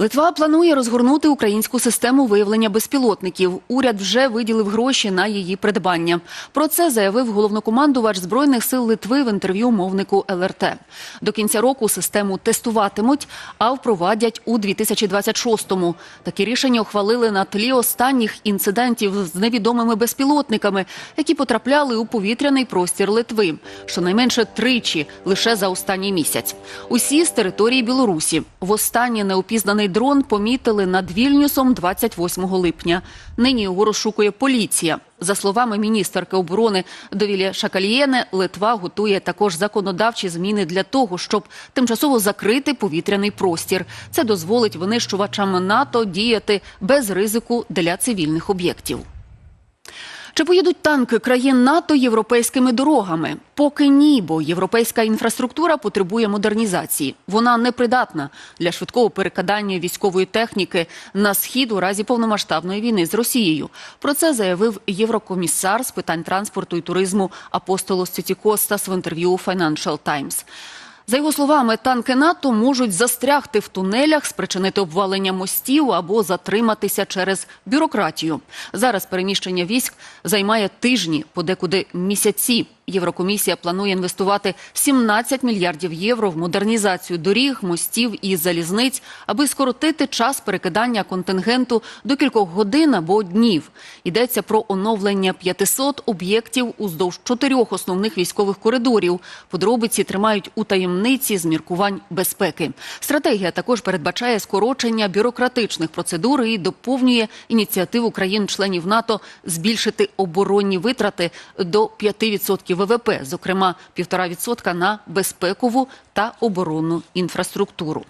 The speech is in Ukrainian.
Литва планує розгорнути українську систему виявлення безпілотників. Уряд вже виділив гроші на її придбання. Про це заявив головнокомандувач збройних сил Литви в інтерв'ю мовнику ЛРТ. До кінця року систему тестуватимуть, а впровадять у 2026-му. Такі рішення ухвалили на тлі останніх інцидентів з невідомими безпілотниками, які потрапляли у повітряний простір Литви, щонайменше тричі лише за останній місяць. Усі з території Білорусі. Востаннє неопізнаний дрон помітили над Вільнюсом 28 липня. Нині його розшукує поліція. За словами міністерки оборони Довілі Шакалієне, Литва готує також законодавчі зміни для того, щоб тимчасово закрити повітряний простір. Це дозволить винищувачам НАТО діяти без ризику для цивільних об'єктів. Чи поїдуть танки країн НАТО європейськими дорогами? Поки ні, бо європейська інфраструктура потребує модернізації. Вона непридатна для швидкого перекидання військової техніки на схід у разі повномасштабної війни з Росією. Про це заявив єврокомісар з питань транспорту і туризму Апостолос Цитікостас в інтерв'ю Financial Times. За його словами, танки НАТО можуть застрягти в тунелях, спричинити обвалення мостів або затриматися через бюрократію. Зараз переміщення військ займає тижні, подекуди місяці. Єврокомісія планує інвестувати 17 мільярдів євро в модернізацію доріг, мостів і залізниць, аби скоротити час перекидання контингенту до кількох годин або днів. Йдеться про оновлення 500 об'єктів уздовж чотирьох основних військових коридорів. Подробиці тримають у таємниці з міркувань безпеки. Стратегія також передбачає скорочення бюрократичних процедур і доповнює ініціативу країн-членів НАТО збільшити оборонні витрати до 5% ВВП, зокрема 1,5% на безпекову та оборонну інфраструктуру.